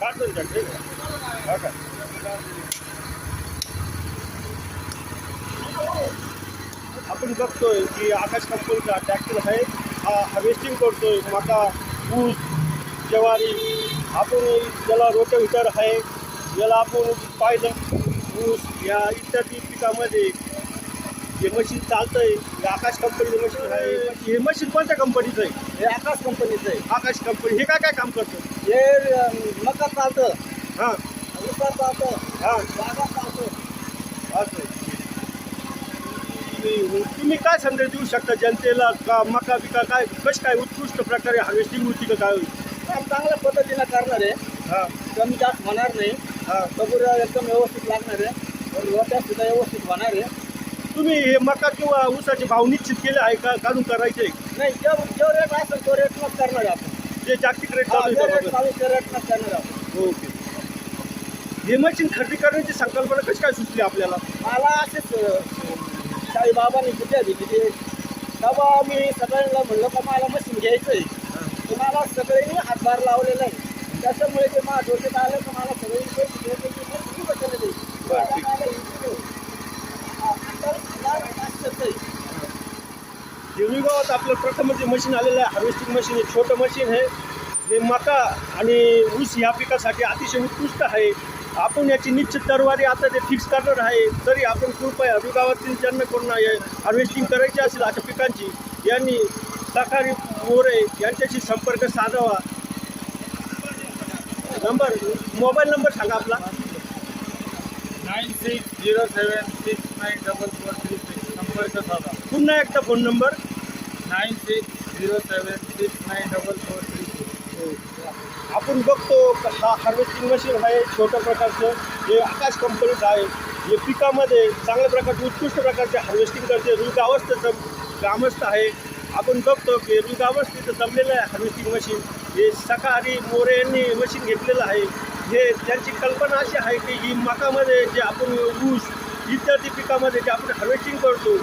काढून द्या ठीक आहे हो का आपण बघतोय की आकाश कंपनीचा ट्रॅक्टर आहे. हा हार्वेस्टिंग करतोय. मका ऊस ज्वारी आपण याला रोटविटर आहे याला आपण पाहिलं ऊस या इत्यादी पिकामध्ये जे मशीन चालतंय हे आकाश कंपनीचं मशीन आहे. हे मशीन कोणत्या कंपनीचं आहे? हे आकाश कंपनीचं आहे. आकाश कंपनी हे काय काय काम करतं? हे मका चालतं हां. उसा चालतं हां. जागा चालतं असं. तुम्ही काय संदेश देऊ शकता जनतेला का मका पिका काय कशी काय उत्कृष्ट प्रकारे हार्वेस्टिंग होती का काय होईल काम चांगल्या पद्धतीनं करणार आहे. हां. कमी जास्त होणार नाही. हां. कबूर एकदम व्यवस्थित लागणार आहे. रोट्या सुद्धा व्यवस्थित होणार आहे. तुम्ही हे मका किंवा ऊसाचे भाव निश्चित केले आहे का? काढून करायचे नाही जो जो रेट असेल तो रेटनंच करणार आहे आपण. जे जागतिक रेट चालू ओके. हे मशीन खरेदी करण्याची संकल्पना कशी काय सुचली आपल्याला? मला असेच साईबाबांनी बुद्ध्या दिली ते तेव्हा मी सगळ्यांना म्हणलं का मला मशीन घ्यायचं आहे तर मला सगळ्यांनी हातभार लावलेला आहे त्याच्यामुळे ते माझ्या डोक्यात आलं तर मला सगळ्यांनी पैसे की मग किती बसवले ते? बरं, ठीक. मला इथे, हा, आता हजार पाचशेचं आहे. देवळी गावात आपलं प्रथम जे मशीन आलेलं आहे हार्वेस्टिंग मशीन हे छोटं मशीन आहे. हे मका आणि ऊस ह्या पिकासाठी अतिशय उत्कृष्ट आहे. आपण याची निश्चित दरवारी आता ते फिक्स करणार आहे. तरी आपण कृपया गावातील ज्यांना कोणा हार्वेस्टिंग करायची असेल अशा पिकांची यांनी सकाळी मोरे यांच्याशी संपर्क साधावा. नंबर मोबाईल नंबर सांगा आपला. Nine six zero seven six nine double four three six संपर्क साधा. पुन्हा एकदा phone number nine six zero seven six nine double four three आपण बघतो हा हार्वेस्टिंग मशीन आहे छोट्या प्रकारचं हे आकाश कंपनीचं आहे. हे पिकामध्ये चांगल्या प्रकारचे उत्कृष्ट प्रकारचे हार्वेस्टिंग करते. रुगावस्थेचं ग्रामस्थ आहे. आपण बघतो की रुगावस्थेचं जमलेलं आहे हार्वेस्टिंग मशीन हे सकाळी मोरे यांनी मशीन घेतलेलं आहे. हे त्यांची कल्पना अशी आहे की ही मकामध्ये जे आपण ऊस इत्यादी पिकामध्ये जे आपण हार्वेस्टिंग करतो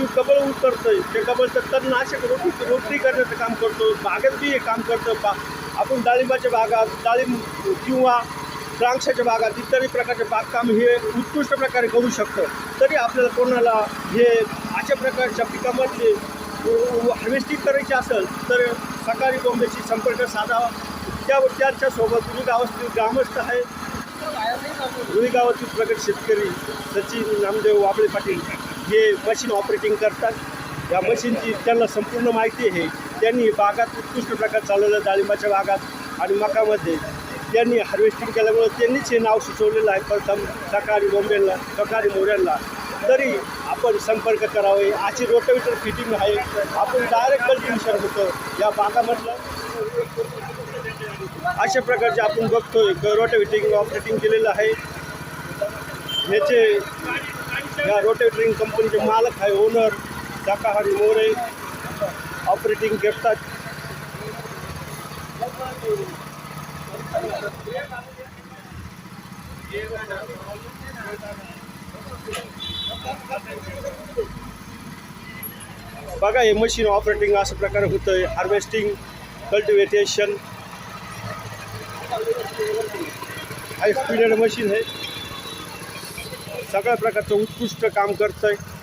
जीव कबळ उतरतोय ते कबळचं तणनाशक रोटी रोटरी करण्याचं काम करतो बागेत बी काम करतं बा आपण डाळिंबाच्या बागात डाळिंब किंवा द्राक्षाच्या बागात इत्यादी प्रकारचे बागकाम हे उत्कृष्ट प्रकारे करू शकतं. तरी आपल्याला कोणाला हे अशा प्रकारच्या पिकामध्ये हार्वेस्टिंग करायची असेल तर सकाळी बॉम्बेशी संपर्क साधावा त्या त्याच्यासोबत तुम्ही गावातील ग्रामस्थ आहे रुई गावातील प्रगत शेतकरी सचिन नामदेव वाबळे पाटील. हे मशीन ऑपरेटिंग करतात या मशीनची त्यांना संपूर्ण माहिती आहे. त्यांनी बागात उत्कृष्ट प्रकार चालवलं डाळिंबाच्या बागात आणि मकामध्ये. त्यांनी हार्वेस्टिंग केल्यामुळे त्यांनीच हे नाव सुचवलेलं आहे. प्रथम सकाळी बोंबेला सकाळी मोऱ्यांना तरी आपण संपर्क करावे. अशी रोटावेटर फिटिंग आहे. आपण डायरेक्ट कल्टिवेशन होतं या बागामधलं अशा प्रकारचे आपण बघतोय. रोटावेटिंग ऑपरेटिंग केलेलं आहे. याचे या रोटेटरिंग कंपनीचे मालक आहे ओनर शाकाहारी मोरे ऑपरेटिंग करतात बघा हे मशीन ऑपरेटिंग अशा प्रकारे होतं harvesting cultivation high speed machine आहे सगळ्या प्रकारचं उत्कृष्ट काम करतं आहे